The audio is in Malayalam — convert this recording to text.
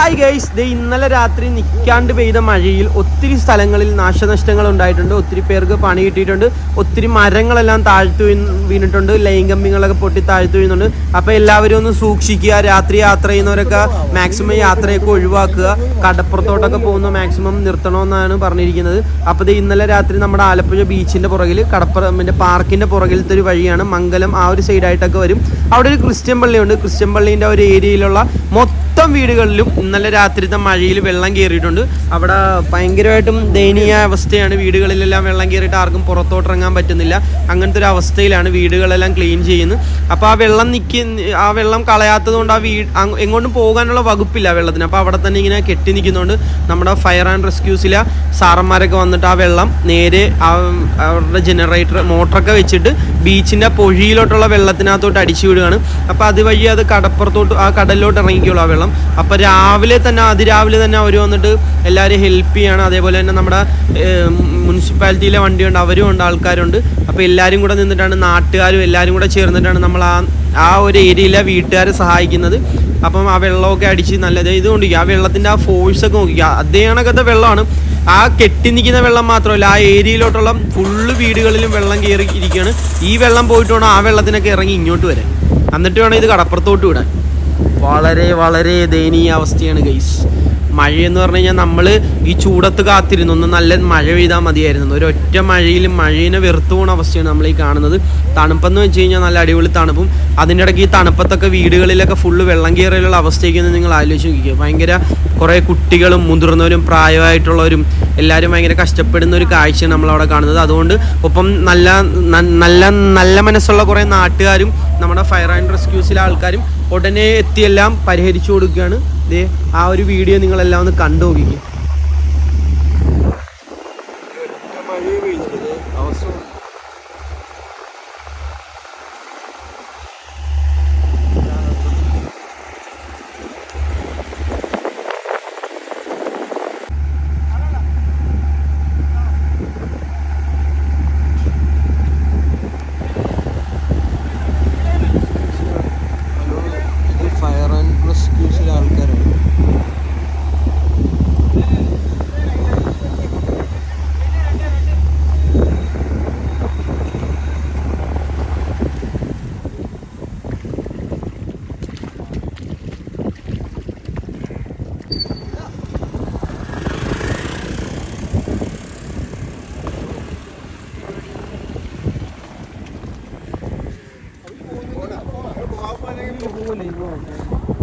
ഹായ് ഗൈസ് ദേ ഇന്നലെ രാത്രി നിൽക്കാണ്ട് പെയ്ത മഴയിൽ ഒത്തിരി സ്ഥലങ്ങളിൽ നാശനഷ്ടങ്ങൾ ഉണ്ടായിട്ടുണ്ട്. ഒത്തിരി പേർക്ക് പണി കിട്ടിയിട്ടുണ്ട്. ഒത്തിരി മരങ്ങളെല്ലാം താഴ്ത്തു വീണ് വീണിട്ടുണ്ട്. ലൈൻ പൊട്ടി താഴ്ത്തു വീഴുന്നുണ്ട് അപ്പോൾ എല്ലാവരും ഒന്ന് സൂക്ഷിക്കുക. രാത്രി യാത്ര ചെയ്യുന്നവരൊക്കെ മാക്സിമം യാത്രയൊക്കെ ഒഴിവാക്കുക. കടപ്പുറത്തോട്ടൊക്കെ പോകുന്ന മാക്സിമം നിർത്തണമെന്നാണ് പറഞ്ഞിരിക്കുന്നത്. അപ്പോൾ ഇത് ഇന്നലെ രാത്രി നമ്മുടെ ആലപ്പുഴ ബീച്ചിന്റെ പുറകിൽ കടപ്പുറമിന്റെ പാർക്കിന്റെ പുറകിലത്തെ ഒരു വഴിയാണ് മംഗലം ആ ഒരു സൈഡായിട്ടൊക്കെ വരും. അവിടെ ഒരു ക്രിസ്ത്യൻ പള്ളിയുണ്ട്. ക്രിസ്ത്യൻ പള്ളീന്റെ ഒരു ഏരിയയിലുള്ള മൊത്തം വീടുകളിലും ഇന്നലെ രാത്രിത്തെ മഴയിൽ വെള്ളം കയറിയിട്ടുണ്ട് അവിടെ ഭയങ്കരമായിട്ടും ദയനീയ അവസ്ഥയാണ്. വീടുകളിലെല്ലാം വെള്ളം കയറിയിട്ട് ആർക്കും പുറത്തോട്ട് ഇറങ്ങാൻ പറ്റുന്നില്ല. അങ്ങനത്തെ ഒരു അവസ്ഥയിലാണ് വീടുകളെല്ലാം ക്ലീൻ ചെയ്യുന്നത്. അപ്പോൾ ആ വെള്ളം നിൽക്കി ആ വെള്ളം കളയാത്തത് കൊണ്ട് ആ വീട് എങ്ങോട്ടും പോകാനുള്ള വകുപ്പില്ല വെള്ളത്തിന്. അപ്പോൾ അവിടെ തന്നെ ഇങ്ങനെ കെട്ടി നിൽക്കുന്നതുകൊണ്ട് നമ്മുടെ ഫയർ ആൻഡ് റെസ്ക്യൂസിലെ സാറന്മാരൊക്കെ വന്നിട്ട് ആ വെള്ളം നേരെ ആ അവരുടെ ജനറേറ്റർ മോട്ടറൊക്കെ വെച്ചിട്ട് ബീച്ചിന്റെ പൊഴിയിലോട്ടുള്ള വെള്ളത്തിനകത്തോട്ട് അടിച്ചു വിടുകയാണ്. അപ്പോൾ അതുവഴി അത് കടപ്പുറത്തോട്ട് ആ കടലിലോട്ട് ഇറങ്ങിക്കുള്ളൂ ആ വെള്ളം. അപ്പോൾ രാവിലെ തന്നെ അതിരാവിലെ തന്നെ അവർ വന്നിട്ട് എല്ലാവരും ഹെൽപ്പ് ചെയ്യണം. അതേപോലെ തന്നെ നമ്മുടെ മുനിസിപ്പാലിറ്റിയിലെ വണ്ടിയുണ്ട് അവരും ഉണ്ട് ആൾക്കാരുണ്ട്. അപ്പോൾ എല്ലാവരും കൂടെ നിന്നിട്ടാണ് നാട്ടുകാരും എല്ലാവരും കൂടെ ചേർന്നിട്ടാണ് നമ്മൾ ആ ആ ഒരു ഏരിയയിലെ വീട്ടുകാരെ സഹായിക്കുന്നത്. അപ്പം ആ വെള്ളമൊക്കെ അടിച്ച് നല്ലത് ഇത് കൊണ്ടിരിക്കുക ആ വെള്ളത്തിന്റെ ആ ഫോഴ്സ് ഒക്കെ നോക്കിക്കുക അതേ കണക്കത്തെ വെള്ളമാണ്. ആ കെട്ടി നിൽക്കുന്ന വെള്ളം മാത്രമല്ല ആ ഏരിയയിലോട്ടുള്ള ഫുള്ള് വീടുകളിലും വെള്ളം കയറി ഇരിക്കുകയാണ്. ഈ വെള്ളം പോയിട്ട് വേണം ആ വെള്ളത്തിനൊക്കെ ഇറങ്ങി ഇങ്ങോട്ട് വരാൻ. എന്നിട്ട് വേണം ഇത് കടപ്പുറത്തോട്ട് വിടാൻ. വളരെ വളരെ ദയനീയ അവസ്ഥയാണ് ഗൈസ് മഴയെന്ന് പറഞ്ഞു കഴിഞ്ഞാൽ നമ്മൾ ഈ ചൂടത്ത് കാത്തിരുന്നു. ഒന്ന് നല്ല മഴ പെയ്താൽ മതിയായിരുന്നു. ഒരു ഒറ്റ മഴയിൽ മഴയിനെ വെറുത്തു പോകുന്ന അവസ്ഥയാണ് നമ്മൾ ഈ കാണുന്നത്. തണുപ്പെന്ന് വെച്ച് കഴിഞ്ഞാൽ നല്ല അടിപൊളി തണുപ്പും. അതിന്റെ ഇടയ്ക്ക് ഈ തണുപ്പത്തൊക്കെ വീടുകളിലൊക്കെ ഫുള്ള് വെള്ളം കയറിയുള്ള അവസ്ഥയ്ക്ക് നിങ്ങൾ ആലോചിച്ച് നോക്കിക്കുക ഭയങ്കര കുറേ കുട്ടികളും മുതിർന്നവരും പ്രായമായിട്ടുള്ളവരും എല്ലാവരും ഭയങ്കര കഷ്ടപ്പെടുന്ന ഒരു കാഴ്ചയാണ് നമ്മളവിടെ കാണുന്നത്. അതുകൊണ്ട് ഒപ്പം നല്ല നല്ല നല്ല മനസ്സുള്ള കുറേ നാട്ടുകാരും നമ്മുടെ ഫയർ ആൻഡ് റെസ്ക്യൂസിലെ ആൾക്കാരും ഉടനെ എത്തിയെല്ലാം പരിഹരിച്ചു കൊടുക്കുകയാണ്. ആ ഒരു വീഡിയോ നിങ്ങളെല്ലാം ഒന്ന് കണ്ടു നോക്കിക്കുക quelli